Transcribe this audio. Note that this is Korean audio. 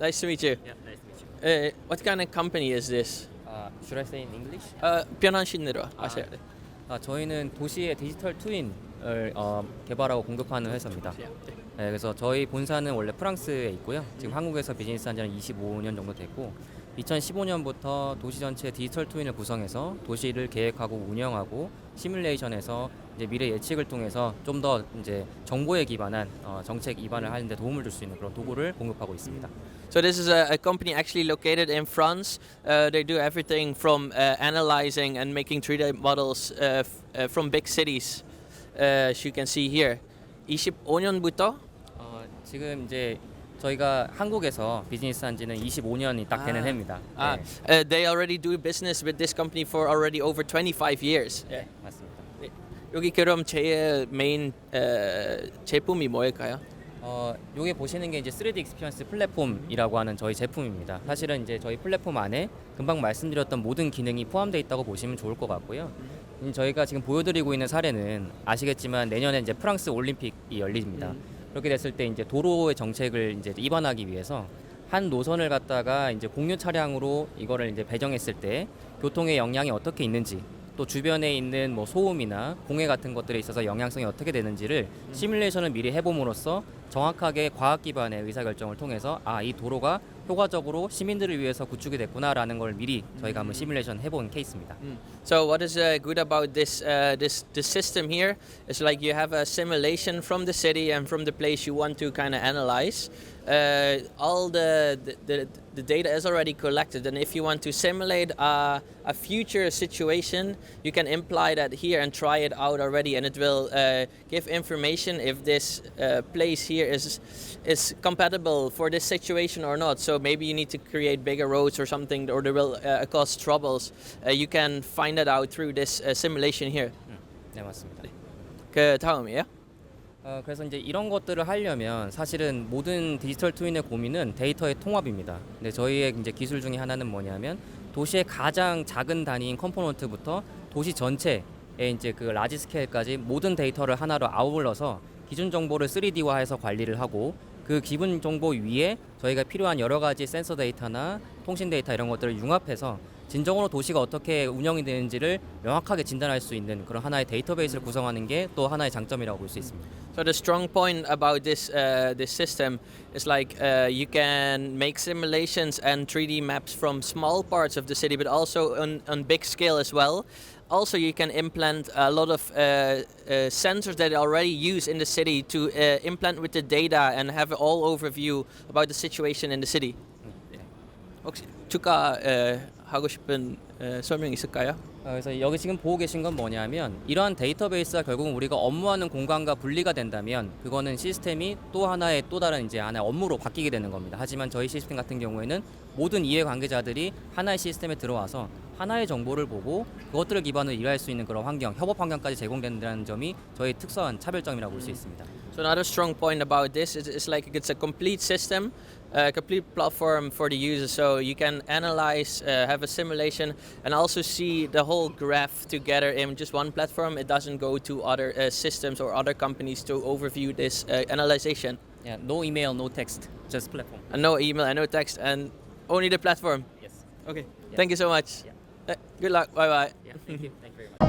nice to meet you. Yeah, nice to meet you. Uh, what kind of company is this? Uh, should I say in English? 어, 변환신으로 하셔야 돼. 아, 저희는 도시의 디지털 트윈을 어, 개발하고 공급하는 회사입니다. 네, 그래서 저희 본사는 원래 프랑스에 있고요. 지금 한국에서 비즈니스 한 지는 25년 정도 됐고 2015년부터 도시 전체 디지털 트윈을 구성해서 도시를 계획하고 운영하고 시뮬레이션에서 이제 미래 예측을 통해서 좀 더 이제 정보에 기반한 어, 정책 입안을 하는데 도움을 줄 수 있는 그런 도구를 공급하고 있습니다. So this is a, a company actually located in France. Uh, they do everything from uh, analyzing and making 3D models uh, uh, from big cities, uh, as you can see here. 25년부터 어, 지금 이제 저희가 한국에서 비즈니스 한 지는 25년이 딱 되는 아. 해입니다. 아, 네. uh, they already do business with this company for already over 25 years. 네, 맞습니다. 여기 그럼 제일 메인 uh, 제품이 뭐일까요? 어, 요게 보시는 게 이제 3D 익스피리언스 플랫폼이라고 하는 저희 제품입니다. 사실은 이제 저희 플랫폼 안에 금방 말씀드렸던 모든 기능이 포함되어 있다고 보시면 좋을 것 같고요. 음, 저희가 지금 보여드리고 있는 사례는 아시겠지만 내년에 이제 프랑스 올림픽이 열립니다. 그렇게 됐을 때 이제 도로의 정책을 이제 입안하기 위해서 한 노선을 갖다가 이제 공유 차량으로 이거를 이제 배정했을 때 교통의 영향이 어떻게 있는지 또 주변에 있는 뭐 소음이나 공해 같은 것들에 있어서 영향성이 어떻게 되는지를 시뮬레이션을 미리 해봄으로써 정확하게 과학 기반의 의사 결정을 통해서 아 이 도로가 효과적으로 시민들을 위해서 구축이 됐구나라는 걸 미리 저희가 한번 시뮬레이션 해본 케이스입니다. So what is uh, good about this uh, this this system here is like you have a simulation from the city and from the place you want to kind of analyze. Uh, all the, the, the the data is already collected, and if you want to simulate a, a future situation, you can imply that here and try it out already, and it will uh, give information if this uh, place here is is compatible for this situation or not. So maybe you need to create bigger roads or something, or there will uh, cause troubles. Uh, you can find that out through this uh, simulation here. 네 맞습니다. 그 다음이에요? 어, 그래서 이제 이런 것들을 하려면 사실은 모든 디지털 트윈의 고민은 데이터의 통합입니다. 근데 저희의 이제 기술 중에 하나는 뭐냐면 도시의 가장 작은 단위인 컴포넌트부터 도시 전체의 이제 그 라지 스케일까지 모든 데이터를 하나로 아울러서 기준 정보를 3D화해서 관리를 하고 그 기본 정보 위에 저희가 필요한 여러 가지 센서 데이터나 통신 데이터 이런 것들을 융합해서 진정으로 도시가 어떻게 운영이 되는지를 명확하게 진단할 수 있는 그런 하나의 데이터베이스를 구성하는 게 또 하나의 장점이라고 볼 수 있습니다. So the strong point about this uh, this system is like uh, you can make simulations and 3D maps from small parts of the city, but also on, on big scale as well. Also, you can implant a lot of uh, uh, sensors that are already used in the city to uh, implant with the data and have an all overview about the situation in the city. 혹시 추가 어, 하고 싶은 어, 설명 있을까요? 어, 그래서 여기 지금 보고 계신 건 뭐냐면 이러한 데이터베이스가 결국은 우리가 업무하는 공간과 분리가 된다면 그거는 시스템이 또 하나의 또 다른 이제 하나의 업무로 바뀌게 되는 겁니다. 하지만 저희 시스템 같은 경우에는 모든 이해 관계자들이 하나의 시스템에 들어와서 하나의 정보를 보고 그것들을 기반으로 일할 수 있는 그런 환경, 협업 환경까지 제공된다는 점이 저희 특수한 차별점이라고 볼 수 있습니다. So another strong point about this is it's like it's a complete system, a complete platform for the user. So you can analyze, uh, have a simulation, and also see the whole graph together in just one platform. It doesn't go to other uh, systems or other companies to overview this uh, analyzation. Yeah, no email, no text, just platform. And no email and no text, and only the platform. Yes. Okay. Yeah. Thank you so much. Yeah. Uh, good luck. Bye bye. Yeah, thank you. Thank you very much.